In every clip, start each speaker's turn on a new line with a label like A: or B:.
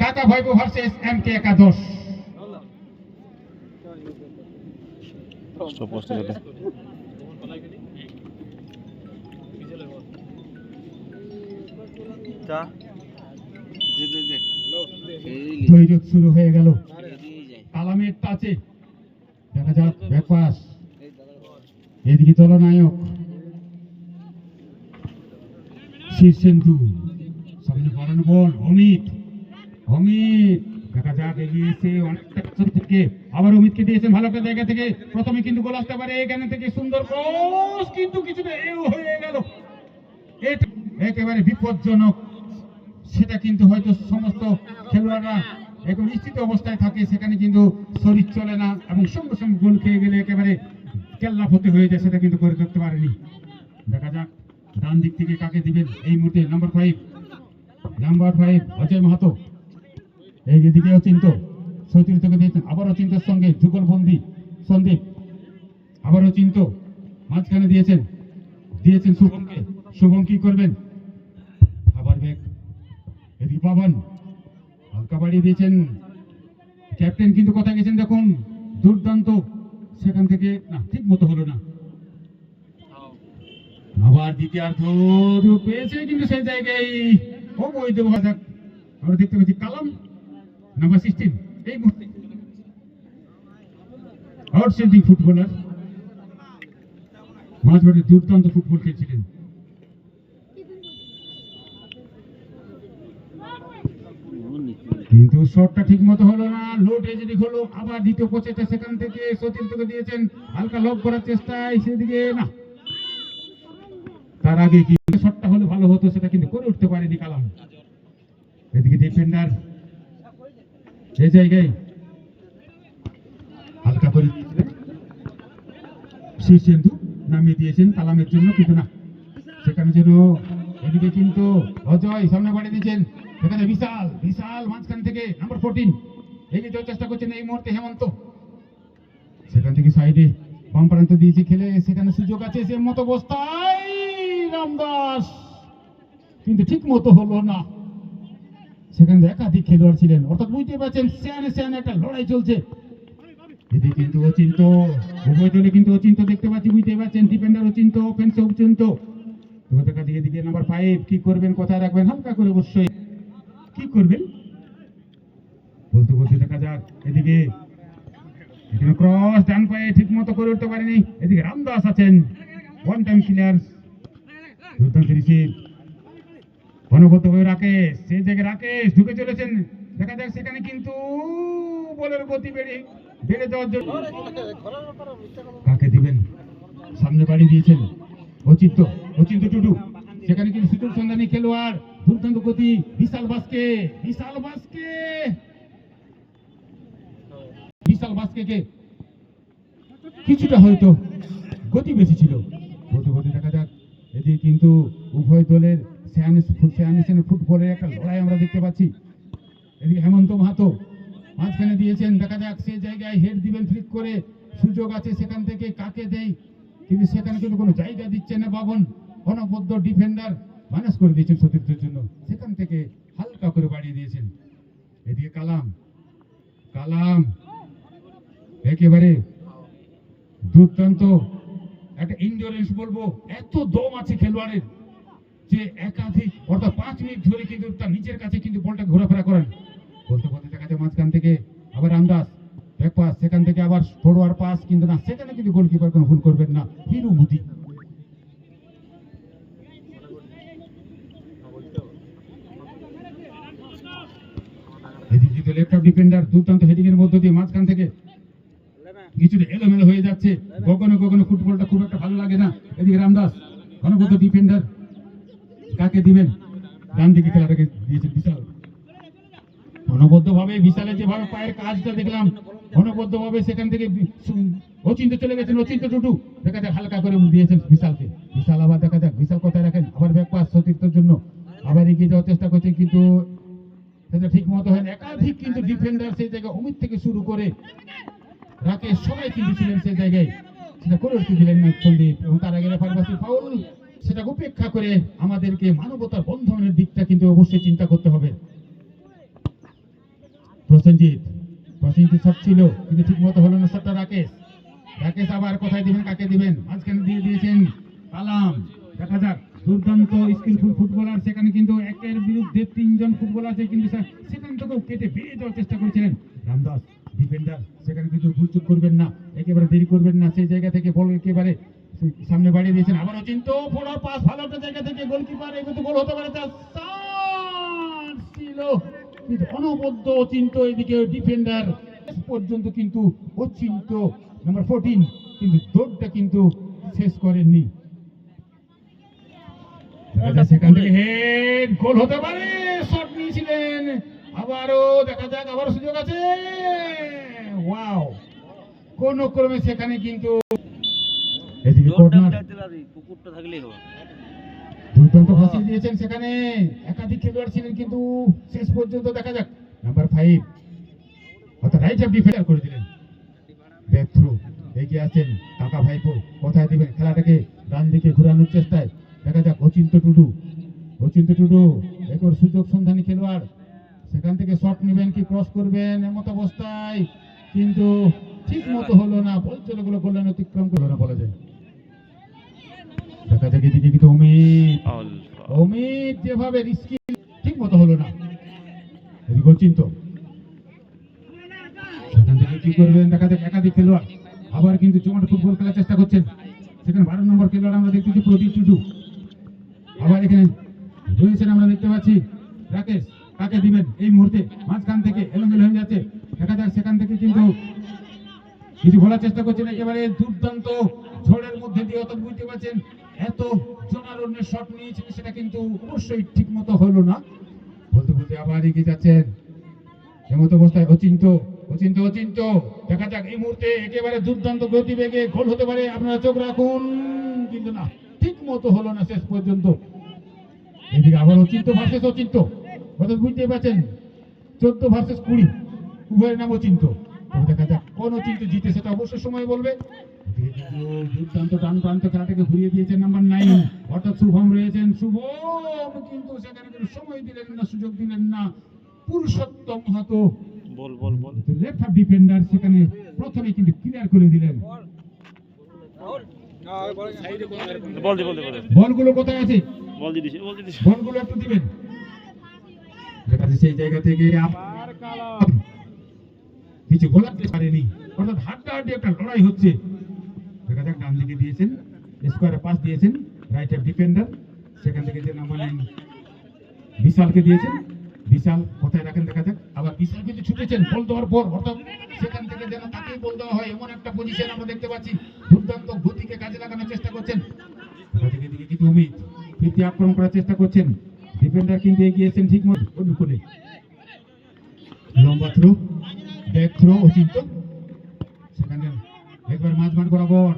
A: কাকা ভাইবো versus M K একাদশ। শুরু হয়ে গেল। কালামের টাচে দেখা যাক ব্যাকপাস এদিকে দলনায়ক শীর্ষেন্দু। পড়ানো বল অমিত অমিত। দেখা যাক এগিয়ে অনেকটা পেছন থেকে, আবার অমিতকে দিয়েছেন ভালো একটা জায়গা থেকে। প্রথমে কিন্তু গোল আসতে পারে, এখানে থেকে সুন্দর ক্রস, কিন্তু কিছুটা এও হয়ে গেল। একেবারে বিপজ্জনক। সেটা কিন্তু হয়তো সমস্ত খেলোয়াড়রা একটু নিশ্চিত অবস্থায় থাকে, সেখানে কিন্তু শরীর চলে না এবং সঙ্গে সঙ্গে গোল খেয়ে গেলে একেবারে কেল্লা হতে হয়ে যায়, সেটা কিন্তু করে ধরতে পারেনি। দেখা যাক, ডান দিক থেকে কাকে দিবেন? এই মুহূর্তে number five number five Ajay Mahato এই যে দিকে অচিন্ত সতীর্থকে দিয়েছেন আবার অচিন্তের সঙ্গে যুগলবন্দি সন্দীপ। আবার অচিন্ত মাঝখানে দিয়েছেন দিয়েছেন শুভমকে। শুভম কি করবেন? আবার ব্যাগ, এদিকে পাবন। হালকা বাড়িয়ে দিয়েছেন। ক্যাপ্টেন কিন্তু কথা গেছেন দেখুন? দুর্দান্ত। সেখান থেকে, না, ঠিক মতো হলো না। আবার দ্বিতীয়ার্ধ পেয়েছে কিন্তু সেই জায়গায়। অবৈধ আমরা দেখতে পাচ্ছি কালাম নাম্বার সিক্সটিন এই মুহূর্তে। Outstanding footballer. মাঝ মাঠে দুর্দান্ত ফুটবল খেলছিলেন। কিন্তু শটটা ঠিক মতো হলো না। লো ডেজেডিক হলো, আবার দ্বিতীয় প্রচেষ্টা সেখান থেকে সতীর্থকে দিয়েছেন। হালকা লক করার চেষ্টায় সেদিকে না। তার আগে কি ভালো হতো, সেটা কিন্তু করে উঠতে পারেনি কালাম। এদিকে ডিফেন্ডার সেই জায়গায় হালকা করে শীর্ষেন্দু নামিয়ে দিয়েছেন কালামের জন্য, কিন্তু না, সেখানে যেন এদিকে কিন্তু অজয় সামনে বাড়িয়ে দিয়েছেন। সেখানে বিশাল বিশাল মাঝখান থেকে নাম্বার ফোরটিন এগিয়ে যাওয়ার চেষ্টা করছেন এই মুহূর্তে হেমন্ত। সেখান থেকে সাইডে বাম প্রান্ত দিয়েছে খেলে, সেখানে সুযোগ আছে, সে মতো অবস্থায় রামদাস। কিন্তু ঠিক মতো হলো না। সেখানে একাধিক খেলোয়াড় ছিলেন। অর্থাৎ বুঝতে পারছেন, সেয়ানে সেয়ানে একটা লড়াই চলছে। এদিকে কিন্তু অচিন্ত, উভয় দলে কিন্তু অচিন্ত দেখতে পাচ্ছি বুঝতে পারছেন ডিফেন্ডার অচিন্ত অফেন্সে অচিন্ত। তোমাদের কাছে এদিকে নাম্বার ফাইভ কি করবেন, কোথায় রাখবেন? হালকা করে অবশ্যই। কি করবেন? বলতে বলতে দেখা যাক, এদিকে। এখানে ক্রস ডান পায়ে ঠিক মতো করে উঠতে পারেনি। এদিকে রামদাস আছেন ওয়ান টাইম ক্লিয়ার দুর্দান্ত রিসিভ ঘনবদ্ধভাবে রাকেশ সেই জায়গায় রাকেশ ঢুকে চলেছেন। দেখা যাক সেখানে কিন্তু বলের গতি বেড়ে বেড়ে যাওয়ার জন্য কাকে দিবেন? সামনে বাড়ি দিয়েছেন। অচিন্ত অচিন্ত টুডু। সেখানে কিন্তু সুযোগ সন্ধানী খেলোয়াড়, দুর্দান্ত গতি, বিশাল বাসকে বিশাল বাসকে। বিশাল বাসকে কিছুটা হয়তো গতি বেশি ছিল। গতি গতি দেখা যাক। এদিকে কিন্তু উভয় দলের সেয়ানিসেন ফুটবলের একটা লড়াই আমরা দেখতে পাচ্ছি। এদিকে হেমন্ত মাহাতো মাঝখানে দিয়েছেন, দেখা যাক সেই জায়গায় হেড দিবেন ফ্লিক করে সুযোগ আছে সেখান থেকে, কাকে দেয়? কিন্তু সেখানে কিন্তু কোনো জায়গা দিচ্ছে না বাবন। অনবদ্য ডিফেন্ডার মাইনাস করে দিয়েছেন সতীর্থের জন্য। সেখান থেকে হালকা করে বাড়িয়ে দিয়েছেন। এদিকে কালাম কালাম, একেবারে দুর্দান্ত। একটা ইন্ডোরেন্স বলব, এত দম আছে খেলোয়াড়ের। যে একাধিক অর্থাৎ পাঁচ মিনিট ধরে কিন্তু তার নিজের কাছে কিন্তু বলটা ঘোরাফেরা করেন। বলতে বলতে দেখা যায় মাঝখান থেকে আবার আন্দাজ ব্যাক পাস সেখান থেকে আবার ফরওয়ার্ড পাস কিন্তু না সেখানে কিন্তু গোলকিপার কোনো ভুল করবেন না হিরু মুদি। এদিকে কিন্তু লেফট অফ ডিফেন্ডার দুর্দান্ত হেডিং এর মধ্য দিয়ে মাঝখান থেকে কিছুটা এলোমেলো হয়ে যাচ্ছে। কখনো কখনো ফুটবলটা খুব একটা ভালো লাগে না। এদিকে রামদাস ঘনবদ্ধ ডিফেন্ডার কাকে দিবেন? ডান দিকে খেলাটাকে দিয়েছেন বিশাল। অনবদ্য ভাবে বিশালের যেভাবে পায়ের কাজটা দেখলাম অনবদ্য ভাবে সেখান থেকে অচিন্ত চলে গেছেন অচিন্ত টুটু। দেখা যাক, হালকা করে দিয়েছেন বিশালকে। বিশাল আবার দেখা যাক, বিশাল কোথায় রাখেন, আবার ব্যাক পাস সতীর্থর জন্য। আবার এগিয়ে যাওয়ার চেষ্টা করছেন, কিন্তু সেটা ঠিক মতো হয়। একাধিক কিন্তু ডিফেন্ডার সেই জায়গায় অমিত থেকে শুরু করে রাকেশ, সবাই কিন্তু ছিলেন সেই জায়গায়। সেটা করে উঠতে দিলেন না সন্দীপ এবং তার আগে ফাউল সেটা উপেক্ষা করে আমাদেরকে মানবতার বন্ধনের দিকটা কিন্তু অবশ্যই চিন্তা করতে হবে। প্রসেনজিৎ প্রসেনজিৎ সব ছিল, কিন্তু ঠিক মতো হলো না রাকেশ। রাকেশ আবার কোথায় দিবেন, কাকে দিবেন? মাঝখানে দিয়ে দিয়েছেন কালাম। দেখা যাক, দুর্দান্ত স্কিলফুল ফুটবলার, সেখানে কিন্তু একের বিরুদ্ধে তিনজন ফুটবলার আছে, কিন্তু সেখান থেকেও কেটে বেরিয়ে যাওয়ার চেষ্টা করেছিলেন। রামদাস, ডিফেন্ডার, সেখানে কিন্তু করবেন না, একেবারে দেরি করবেন না, সেই জায়গা থেকে বল একেবারে সামনে বাড়িয়ে দিয়েছেন আবারও চিন্ত ফোড়ার পাস, ভালো একটা জায়গা থেকে গোলকিপার এ কিন্তু গোল হতে পারে ছিল। কিন্তু অনবদ্য অচিন্ত এদিকে ডিফেন্ডার। পর্যন্ত কিন্তু অচিন্ত নাম্বার ফোরটিন কিন্তু দৌড়টা কিন্তু শেষ করেননি। পারে আবারও দেখা যাক, আবারও সুযোগ আছে। ওয়াও কোন ক্রমে সেখানে কিন্তু এদিকে কর্নার।
B: কুকুরটা থাকলেই হবে।
A: দুর্দান্ত ফাঁসিয়ে দিয়েছেন সেখানে। একাধিক খেলোয়াড় ছিলেন কিন্তু শেষ পর্যন্ত দেখা যাক। নাম্বার ফাইভ অর্থাৎ রাইট অফ ডিফেন্ডার করে দিলেন। ব্যাক থ্রু এগিয়ে আছেন কাকা ভাইপো। কোথায় দিবেন খেলাটাকে? ডান দিকে ঘোরানোর চেষ্টায়। দেখা যাক অচিন্ত টুডু। অচিন্ত টুডু একর সুযোগ সন্ধানী খেলোয়াড়। সেখান থেকে শট নেবেন কি ক্রস করবেন এমত অবস্থায়। কিন্তু ঠিক মতো হলো না। বল চলে গুলো গোল্লান অতিক্রম করল না বলা যায়। দেখা যাক এদিকে কিন্তু অমিত। অমিত যেভাবে রিস্কি ঠিক মতো হলো না। এদিকে চিন্ত সেখান থেকে কি করবেন? দেখা যাক একাধিক খেলোয়াড়। আবার কিন্তু জমাট ফুটবল খেলার চেষ্টা করছেন। সেখানে বারো নম্বর খেলোয়াড় আমরা দেখতেছি প্রদীপ টুডু। আবার এখানে রয়েছেন আমরা দেখতে পাচ্ছি রাকেশ। কাকে দিবেন এই মুহূর্তে? মাঝখান থেকে এলোমেলো হয়ে যাচ্ছে। দেখা যাক সেখান থেকে কিন্তু কিছু বলার চেষ্টা করছেন একেবারে দুর্দান্ত। ঝড়ের মধ্যে দিয়ে অত বুঝতে পারছেন এত জনারণ্যের শট নিয়েছেন, সেটা কিন্তু অবশ্যই ঠিক মতো হলো না। বলতে বলতে আবার এগিয়ে যাচ্ছেন। এমত অবস্থায় অচিন্ত অচিন্ত অচিন্ত। দেখা যাক এই মুহূর্তে একেবারে দুর্দান্ত গতিবেগে গোল হতে পারে। আপনারা চোখ রাখুন, কিন্তু না ঠিক মতো হলো না শেষ পর্যন্ত। এদিকে আবার অচিন্ত ভার্সেস অচিন্ত। অর্থাৎ বুঝতে পারছেন, চোদ্দ ভার্সেস কুড়ি। উভয়ের নাম অচিন্ত। দেখা যাক কোন অচিন্ত জিতে, সেটা অবশ্যই সময় বলবে। দুর্দান্ত ডান প্রান্ত খেলাটাকে ঘুরিয়ে দিয়েছেন নাম্বার নাইন অর্থাৎ শুভম রয়েছেন। শুভম কিন্তু সেখানে কোনো সময় দিলেন না সুযোগ দিলেন না। Purushottam Hato.
B: Ball ball ball.
A: Left half defender সেখানে প্রথমে কিন্তু ক্লিয়ার করে দিলেন।
B: বল দি বল দি
A: বলগুলো কোথায় আছে?
B: বল দি দিছে বল দি দিছে।
A: বলগুলো একটু দিবেন। সেই জায়গা থেকে আবার কালাম। কিছু গোলাতে পারেনি। অর্থাৎ হাড্ডা হাড্ডি একটা লড়াই হচ্ছে। স্কোয়ারে পাস দিয়েছেন রাইট অফ ডিফেন্ডার সেখান থেকে যে নাইন বিশালকে দিয়েছেন। বিশাল, কোথায় রাখেন দেখা যাক। আবার বিশাল কিন্তু ছুটেছেন, বল দেওয়ার পর, অর্থাৎ সেখান থেকে যেন তাকেই বল দেওয়া হয়, এমন একটা পজিশন আমরা দেখতে পাচ্ছি। দুর্দান্ত গতিকে কাজে লাগানোর চেষ্টা করছেন। এদিকে কিন্তু অমিত আক্রমণ করার চেষ্টা করছেন। ডিফেন্ডার কিন্তু এগিয়েছেন ঠিক মতো। অনুকূলে। লম্বা থ্রো ব্যাক থ্রো অচিন্ত। সেখানে একবার মাঝ মাঠ বরাবর।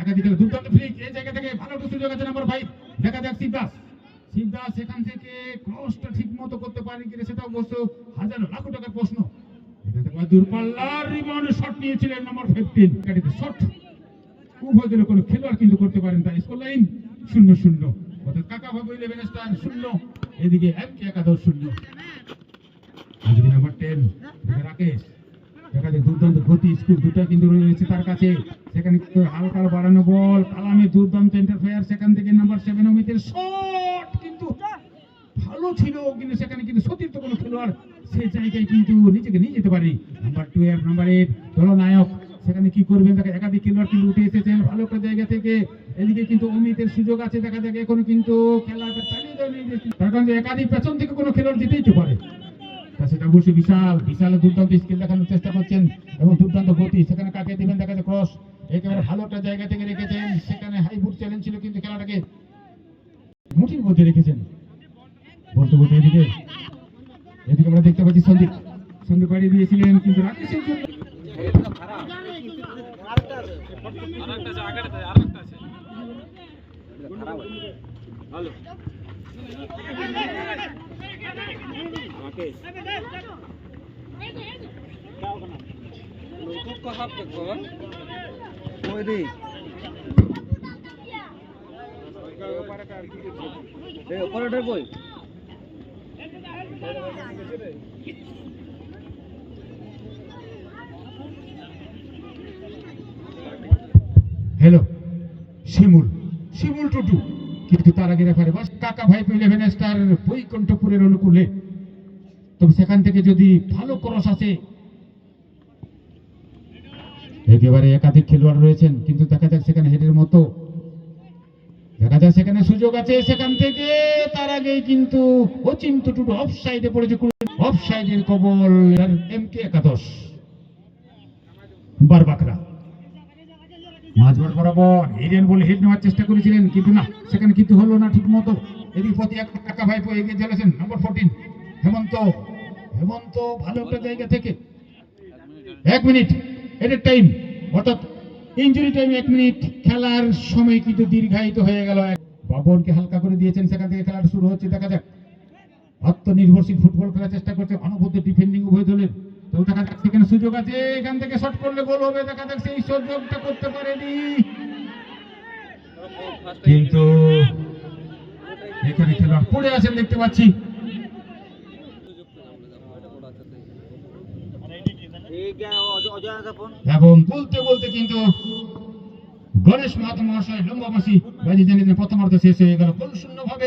A: একাধিক দুর্দান্ত ফ্লিক এই জায়গা থেকে ভালো একটা সুযোগ আছে নাম্বার ফাইভ দেখা যাক শিবদাস। শিবদাস সেখান থেকে ক্রসটা ঠিক মতো করতে পারেন কিনা সেটা অবশ্য হাজার লাখো টাকার প্রশ্ন। দূরপাল্লার রিবাউন্ড শট নিয়েছিলেন নাম্বার ফিফটিন শট উভয় খেলোয়াড় কিন্তু করতে পারেন লাইন শূন্য শূন্য। অর্থাৎ কাকা বাবু ইলেভেন শূন্য। এদিকে এম কে একাদশ শূন্য। Number ten Rakesh. দেখা যায় দুর্দান্ত গতি স্কুল দুটো কিন্তু রয়েছে তার কাছে। সেখানে হালকা বাড়ানো বল কালামে দুর্দান্ত ইন্টারফেয়ার সেখান থেকে নাম্বার সেভেন অমিতের শট কিন্তু ভালো ছিল কিন্তু সেখানে কিন্তু সতীর্থ কোনো খেলোয়াড় সেই জায়গায় কিন্তু নিজেকে নিয়ে যেতে পারে। নাম্বার টু এর নাম্বার এইট দলনায়ক, সেখানে কি করবেন? দেখা একাধিক খেলোয়াড় কিন্তু উঠে এসেছেন ভালো একটা জায়গা থেকে। এদিকে কিন্তু অমিতের সুযোগ আছে, দেখা যাক এখন কিন্তু খেলাটা চালিয়ে দেওয়া তার কারণ যে একাধিক পেছন থেকে কোনো খেলোয়াড় জিতেই তো পারে। সেটা অবশ্যই বিশাল বিশাল দুর্দান্ত স্কিল দেখানোর চেষ্টা করছেন এবং দুর্দান্ত গতি, সেখানে কাটিয়ে দিবেন, দেখা যায় ক্রস একেবারে ভালো একটা জায়গা থেকে রেখেছেন, সেখানে হাই বুট চ্যালেঞ্জ ছিল কিন্তু খেলাটাকে মুঠির মধ্যে রেখেছেন। বলতে বলতে এদিকে এদিকে আমরা দেখতে পাচ্ছি সন্দীপ সন্দীপ বাড়িয়ে দিয়েছিলেন, কিন্তু রাকেশের হ্যালো শিমুল। শিমুল টুটু। কিন্তু তার আগে রেফারে বাস। কাকা ভাই ইলেভেন স্টার বৈকুণ্ঠপুরের অনুকূলে তবে সেখান থেকে যদি ভালো ক্রস আসে, একেবারে একাধিক খেলোয়াড় রয়েছেন, কিন্তু দেখা যাক সেখানে হেডের মতো। দেখা যাক সেখানে সুযোগ আছে, সেখান থেকে তার আগেই কিন্তু অচিন্ত টুটু অফ সাইডে পড়েছে অফ সাইডের কবল এম কে একাদশ। বারবাকরা। কিন্তু না, সেখানে কিন্তু হলো না ঠিক মতো এদিক প্রতি টাকা চলেছেন নম্বর ফোরটিন হেমন্ত। হেমন্ত ভালো একটা জায়গা থেকে। এক মিনিট এটার টাইম অর্থাৎ ইঞ্জুরি টাইম এক মিনিট, খেলার সময় কিন্তু দীর্ঘায়িত হয়ে গেল। বাবরকে হালকা করে দিয়েছেন, সেখান থেকে খেলাটা শুরু হচ্ছে, দেখা যাক। আত্মনির্ভরশীল ফুটবল খেলার চেষ্টা করছে, অনবদ্য ডিফেন্ডিং উভয় দলের। তো দেখা যাক সেখানে সুযোগ আছে, এখান থেকে শট করলে গোল হবে, দেখা যাক সেই সুযোগটা করতে পারেনি। কিন্তু এখানে খেলোয়াড় পড়ে আছেন, দেখতে পাচ্ছি। এবং বলতে বলতে কিন্তু গণেশ মাহাতো মহাশয় লম্বাবাসী বাজি জানিয়ে প্রথমার্ধ শেষ হয়ে গেল। খুব শূন্য ভাবে